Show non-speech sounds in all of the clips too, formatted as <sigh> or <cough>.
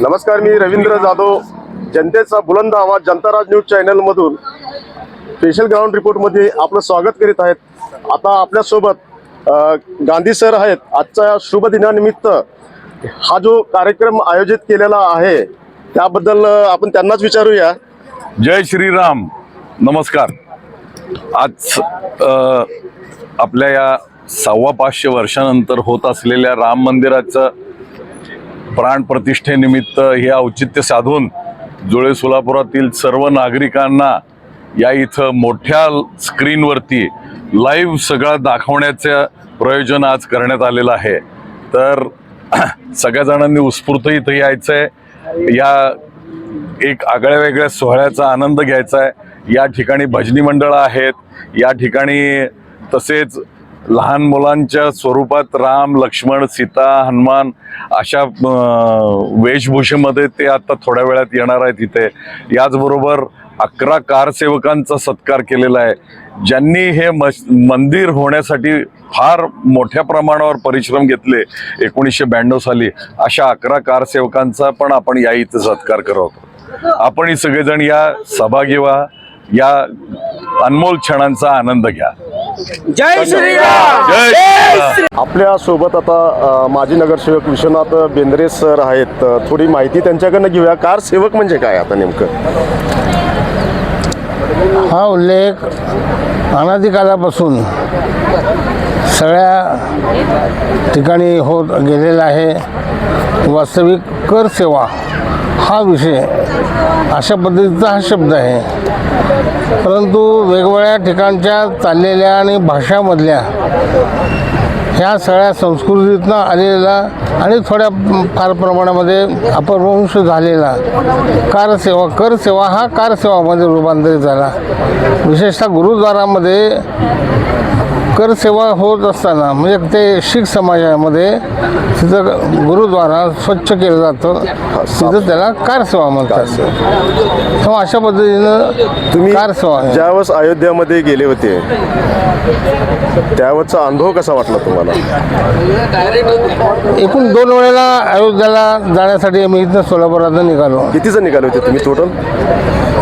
नमस्कार मी रवींद्र जाधव. जनतेचा बुलंद आवाज जनताराज न्यूज चॅनल मधून स्पेशल ग्राउंड रिपोर्टमध्ये आपलं स्वागत करीत आहेत. आता आपल्यासोबत गांधी सर आहेत. आजच्या शुभ दिनानिमित्त हा जो कार्यक्रम आयोजित केलेला आहे त्याबद्दल आपण त्यांनाच विचारूया. जय श्रीराम. नमस्कार. आज आपल्या या सव्वा पाचशे वर्षानंतर होत असलेल्या राम मंदिराचं प्राण प्रतिष्ठेनिमित्त हे औचित्य साधून जुळे सोलापुरातील सर्व नागरिकांना या इथं मोठ्या स्क्रीनवरती लाईव्ह सगळं दाखवण्याचं प्रयोजन आज करण्यात आलेलं आहे. तर <clears throat> सगळ्याजणांनी उत्स्फूर्त इथं यायचं आहे या एक आगळ्या वेगळ्या सोहळ्याचा आनंद घ्यायचा आहे या ठिकाणी भजनी मंडळं आहेत. या ठिकाणी तसेच लहान मुलांच्या स्वरूपात राम लक्ष्मण सीता हनुमान अशा वेशभूषेमध्ये ते आता थोड्या वेळात येणार आहेत इथे. याचबरोबर अकरा कारसेवकांचा सत्कार केलेला आहे. ज्यांनी हे मस मंदिर होण्यासाठी फार मोठ्या प्रमाणावर परिश्रम घेतले एकोणीसशे ब्याण्णव साली. अशा अकरा कारसेवकांचा पण आपण या इथं सत्कार करत आपण सगळेजण या सहभागी व्हा या अनमोल क्षणांचा आनंद घ्या. जय श्रीराम. जय श्रीराम. आपल्यासोबत आता माजी नगरसेवक विश्वनाथ बेंद्रे सर आहेत. थोडी माहिती त्यांच्याकडनं घेऊया. कार सेवक म्हणजे काय आता नेमकं? हा उल्लेख अनादिकालापासून सगळ्या ठिकाणी होत गेलेला आहे. वास्तविक कर सेवा हा विषय अशा पद्धतीचा हा शब्द आहे. परंतु वेगवेगळ्या ठिकाणच्या चाललेल्या आणि भाषामधल्या ह्या सगळ्या संस्कृतीतनं आलेला आणि थोड्या फार प्रमाणामध्ये अपभ्रंश झालेला कारसेवा करसेवा हा कारसेवामध्ये रूपांतरित झाला. विशेषतः गुरुद्वारामध्ये करसेवा होत असताना म्हणजे ते शीख समाजामध्ये तिथं गुरुद्वारा स्वच्छ केलं जातं. तिथं त्याला कारसेवा म्हणतात. तेव्हा अशा पद्धतीनं तुम्ही कारसेवा आहे. ज्यावेळेस अयोध्यामध्ये गेले होते त्यावेळेचा अनुभव कसा वाटला तुम्हाला? एकूण दोन वेळेला अयोध्याला जाण्यासाठी आम्ही इथनं सोलापुरातून निघालो. किती जण निघाले होते तुम्ही टोटल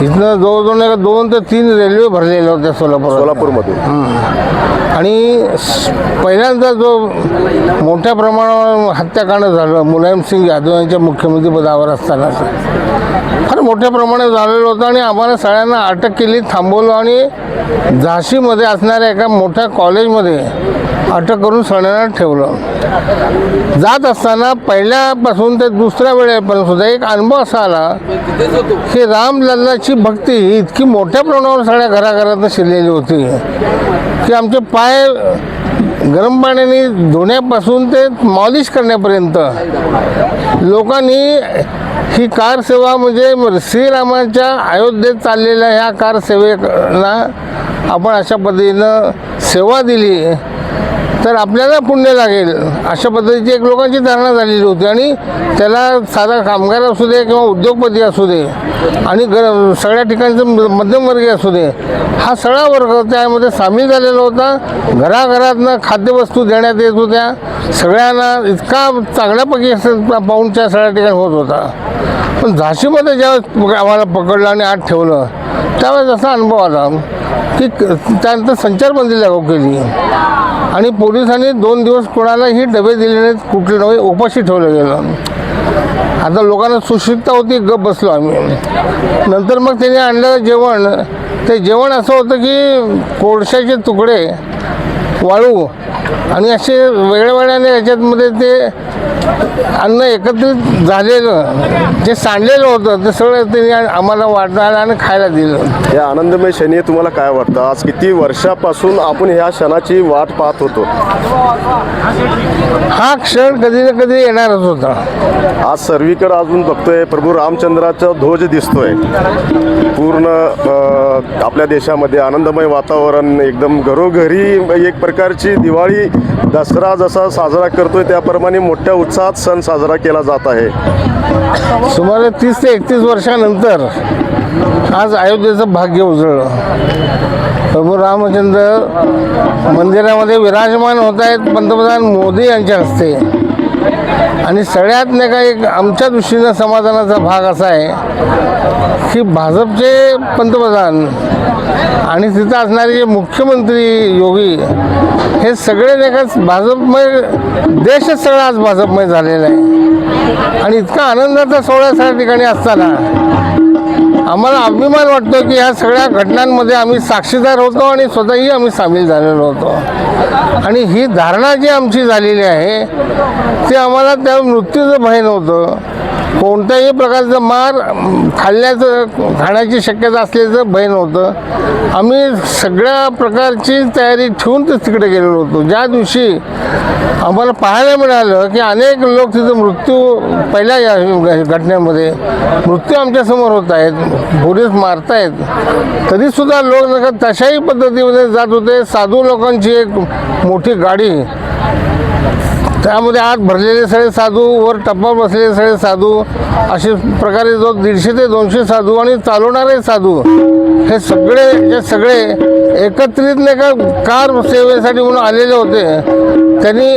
इथनं जवळजवळ दोन ते तीन रेल्वे भरलेल्या होत्या सोलापूर सोलापूरमधून. आणि पहिल्यांदा जो मोठ्या प्रमाणावर हत्याकांड झालं मुलायमसिंग यादव यांच्या मुख्यमंत्रीपदावर असताना. फार मोठ्या प्रमाणात झालेलं होतं आणि आम्हाला सगळ्यांना अटक केली थांबवलं आणि झाशीमध्ये असणाऱ्या एका मोठ्या कॉलेजमध्ये अटक करून सगळ्यांना ठेवलं. जात असताना पहिल्यापासून ते दुसऱ्या वेळेपर्यंत सुद्धा एक अनुभव असा आला की रामलल्लाची भक्ती ही इतकी मोठ्या प्रमाणावर सगळ्या घराघरात शिरलेली होती. की आमचे पाय गरम पाण्याने धुण्यापासून ते मॉलिश करण्यापर्यंत लोकांनी ही कार सेवा म्हणजे श्रीरामाच्या अयोध्येत चाललेल्या ह्या कार सेवेला आपण अशा पद्धतीनं सेवा दिली. तर आपल्याला पुण्य लागेल. अशा पद्धतीची एक लोकांची धारणा झालेली होती आणि त्याला साधा कामगार असू दे किंवा उद्योगपती असू दे आणि ग सगळ्या ठिकाणचं म- मध्यमवर्गीय असू दे हा सगळा वर्ग त्यामध्ये सामील झालेला होता. घराघरातनं खाद्यवस्तू देण्यात येत होत्या. सगळ्यांना इतका चांगल्यापैकी असं पाहूनच्या सगळ्या ठिकाणी होत होता. पण झाशीमध्ये ज्यावेळेस आम्हाला पकडलं आणि आत ठेवलं त्यावेळेस असा अनुभव आला. की त्यानंतर संचारबंदी लागू केली. आणि पोलिसांनी दोन दिवस कोणालाही डबे दिले नाहीत कुठले नव्हे उपाशी ठेवलं गेलं. आता लोकांना सुशिकता होती गप बसलो आम्ही. नंतर मग त्यांनी आणलेलं जेवण. ते जेवण असं होतं की कोळशाचे तुकडे वाळू. आणि असे वेगळ्या वेगळ्याने याच्यातमध्ये ते अन्न एकत्रित झालेलं जे सांडलेलं होतं ते सगळं त्यांनी आम्हाला वाटायला आणि खायला दिलं. या आनंदमय क्षणी तुम्हाला काय वाटतं? आज किती वर्षापासून आपण ह्या क्षणाची वाट पाहत होतो? हा क्षण कधी ना कधी येणारच होता. आज सर्वीकडे अजून बघतोय प्रभू रामचंद्राचा ध्वज दिसतोय. पूर्ण अ, आपल्या देशामध्ये आनंदमय वातावरण एकदम घरोघरी एक प्रकारची दिवाळी दसरा जसा साजरा करतोय त्याप्रमाणे मोठ्या उत्साहात सण साजरा केला जात आहे. सुमारे तीस ते एकतीस वर्षानंतर आज अयोध्येचं भाग्य उजळलं. प्रभू रामचंद्र मंदिरामध्ये विराजमान होत आहेत पंतप्रधान मोदी यांच्या हस्ते आणि सगळ्यात नाही का एक आमच्या दृष्टीनं समाधानाचा भाग असा आहे की भाजपचे पंतप्रधान आणि तिथं असणारे जे मुख्यमंत्री योगी हे सगळे नाही का भाजपमय देशच सगळा आज भाजपमय झालेला आहे. आणि इतका आनंदाचा सोहळा सगळ्या ठिकाणी असताना आम्हाला अभिमान वाटतो की ह्या सगळ्या घटनांमध्ये आम्ही साक्षीदार होतो आणि स्वतःही आम्ही सामील झालेलो होतो. आणि ही धारणा जी आमची झालेली आहे ते आम्हाला त्या मृत्यूचं भय नव्हतं. कोणत्याही प्रकारचं मार खाल्ल्याचं खाण्याची शक्यता असल्याचं भय नव्हतं. आम्ही सगळ्या प्रकारची तयारी ठेवून ते तिकडे गेलेलो होतो. ज्या दिवशी आम्हाला पाहायला मिळालं की अनेक लोक तिथं मृत्यू पहिल्या या घटनेमध्ये मृत्यू आमच्यासमोर होत आहेत पोलीस मारतायत तरीसुद्धा लोक नका तशाही पद्धतीमध्ये जात होते. साधू लोकांची एक मोठी गाडी त्यामध्ये आत भरलेले सगळे साधू वर टप्पा बसलेले सगळे साधू असे प्रकारे जो दीडशे ते दोनशे साधू आणि चालवणारे साधू हे सगळे जे सगळे एकत्रित नाही का कार सेवेसाठी म्हणून आलेले होते. त्यांनी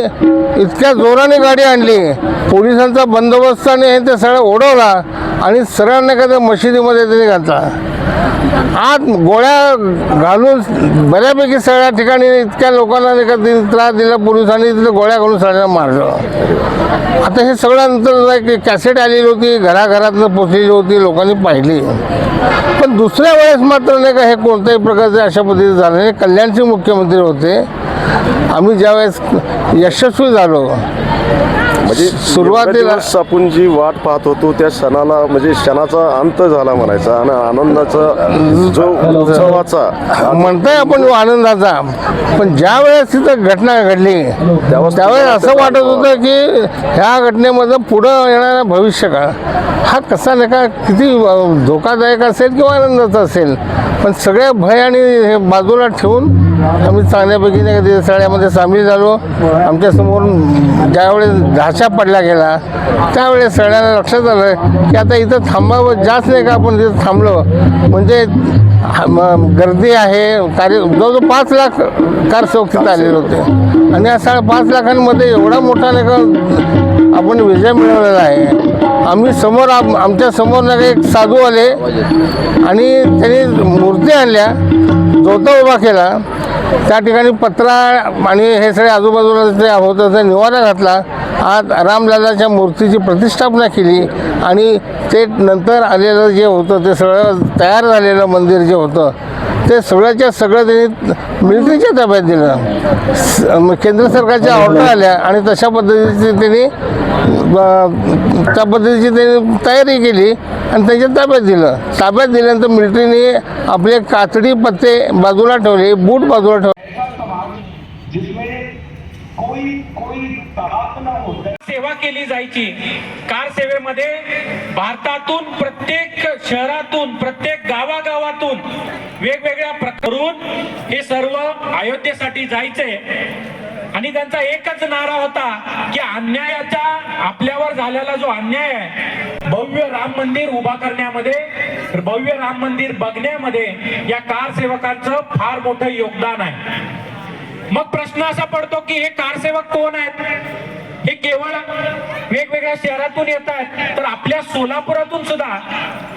इतक्या जोराने गाडी आणली. पोलिसांचा बंदोबस्त आणि हे ते सगळं ओढवला. आणि सरळांना नाही का त्या मशिदीमध्ये त्यांनी घातला. आत गोळ्या घालून बऱ्यापैकी सगळ्या ठिकाणी इतक्या लोकांना नाही का त्रास दिला पोलिसांनी तिथे गोळ्या घालून सगळ्यांना मारलं. आता हे सगळ्यांनंतर एक कॅसेट आलेली होती घराघरातनं पोचलेली होती लोकांनी पाहिली. पण दुसऱ्या वेळेस मात्र नाही का हे कोणत्याही प्रकारचे अशा पद्धतीने झालं नाही. कल्याणचे मुख्यमंत्री होते. आम्ही ज्यावेळेस यशस्वी झालो म्हणजे सुरुवातीला- आपण जी वाट पाहत होतो त्या क्षणाला म्हणजे क्षणाचा अंत झाला म्हणायचा आणि आनंदाचा जो उत्सवाचा. म्हणताय आपण जो आनंदाचा पण ज्या वेळेस तिथं घटना घडली त्यावेळेस असं वाटत होतं? की ह्या घटनेमधलं पुढं येणारा भविष्यकाळ हा कसा नाही का किती धोकादायक असेल किंवा आनंदाचा असेल पण सगळ्या भय आणि हे बाजूला ठेवून आम्ही चांगल्यापैकी नाही का ते सगळ्यामध्ये सामील झालो. आमच्यासमोर ज्यावेळेस धाशा पडला गेला त्यावेळेस सगळ्यांना लक्षात आलं की आता इथं थांबावं जास्त नाही का आपण तिथं थांबलो. म्हणजे हा, म- गर्दी आहे कार्य जवळजवळ पाच लाख कार चौकीत आलेले होते. आणि या साडे पाच लाखांमध्ये एवढा मोठा नाही का आपण विजय मिळवलेला आहे. आम्ही समोर आम- आमच्यासमोर एक साधू आले आणि त्यांनी मूर्ती आणल्या जोता उभा केला. त्या ठिकाणी पत्रा आणि हे सगळे आजूबाजूला जे होतं ते निवारा घातला. आज रामलालाच्या मूर्तीची प्रतिष्ठापना केली आणि ते नंतर आलेलं जे होतं ते सगळं तयार झालेलं मंदिर जे होतं ते सगळ्याच्या सगळं त्यांनी मिलिटरीच्या ताब्यात दिलं. स- केंद्र सरकारच्या ऑर्डर आल्या आणि तशा पद्धतीची त्यांनी त्या पद्धतीची त्यांनी तयारी केली आणि त्यांच्या ताब्यात दिलं. ताब्यात दिल्यानंतर मिलिटरीने आपले कातडी पत्ते बाजूला ठेवले बूट बाजूला ठेवले. सेवा केली जायची. कार सेवेमध्ये भारतातून प्रत्येक शहरातून प्रत्येक गावागावातून वेगवेगळ्या प्रकारून हे सर्व अयोध्येसाठी जायचे. आणि त्यांचा एकच नारा होता की अन्यायाचा आपल्यावर झालेला जो अन्याय आहे भव्य राम मंदिर उभा करण्यामध्ये भव्य राम मंदिर बघण्यामध्ये या कार सेवकांचं फार मोठं योगदान आहे. मग प्रश्न असा पडतो की हे कारसेवक कोण आहेत? हे केवळ वेगवेगळ्या शहरातून येत आहेत तर आपल्या सोलापुरातून सुद्धा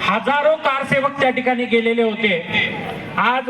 हजारो कारसेवक त्या ठिकाणी गेलेले होते. आज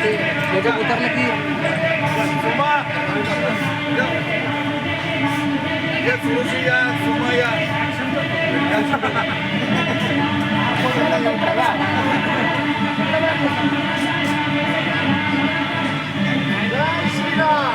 coba putar lagi. Coba ya solusi ya semua ya. Bismillah.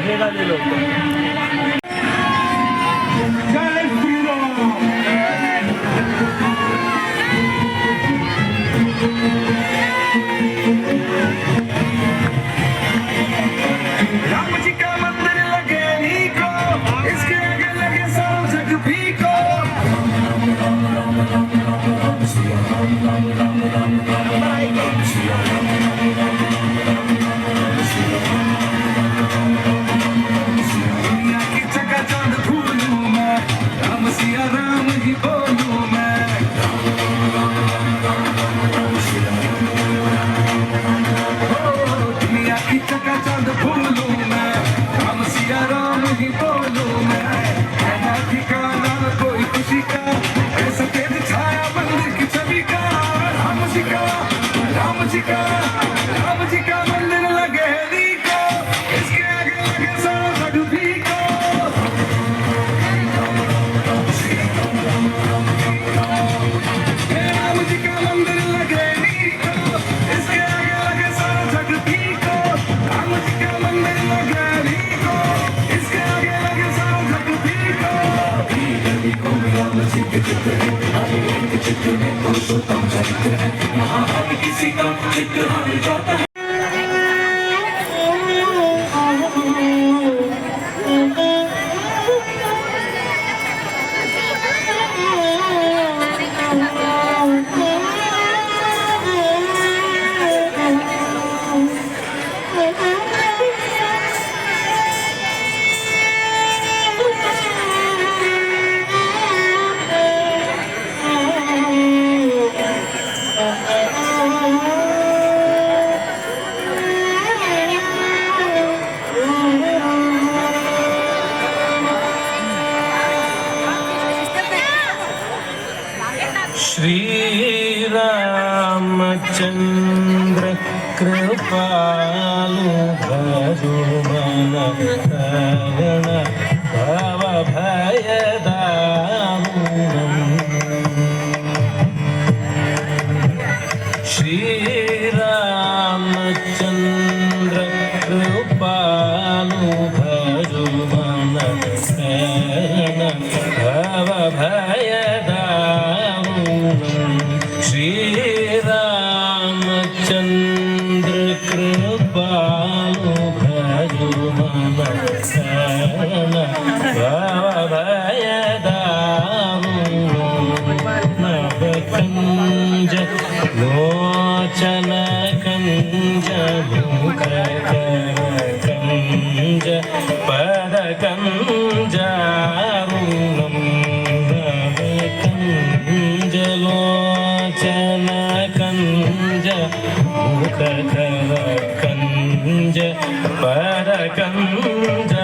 हे झालेलं लोक चित्र है हरे रंग चित्र है पुरुषोत्तम चरित्र है महाभारत किसी का चित्र हमें जाता है। श्रीरामचन्द्रकृपालु പരകന്ത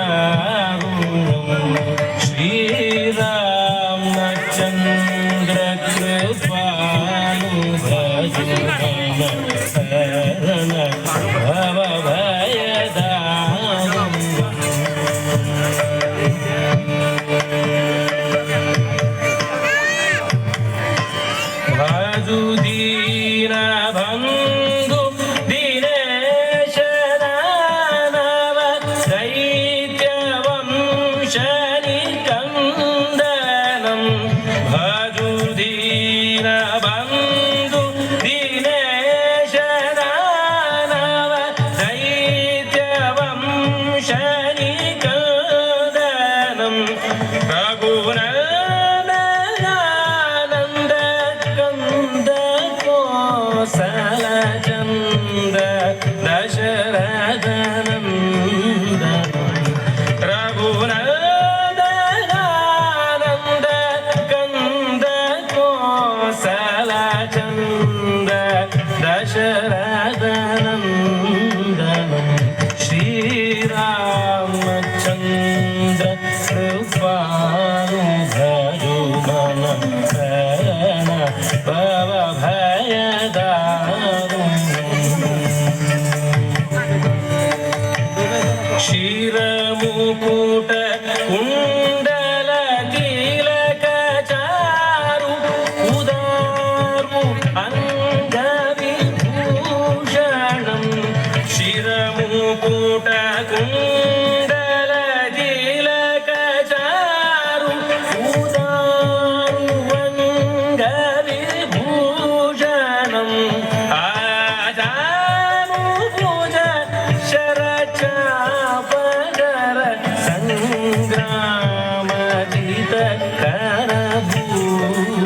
now.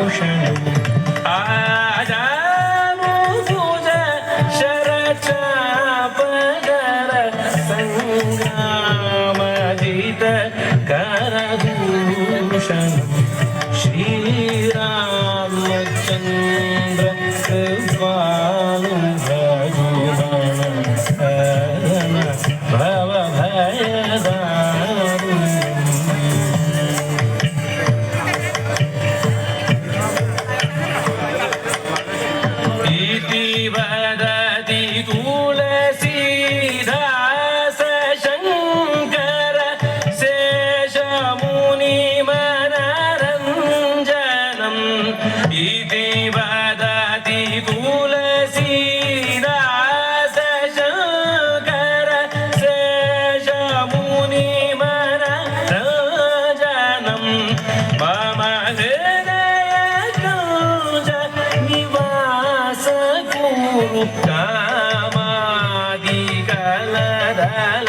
ocean. ముక్తమాది కలదల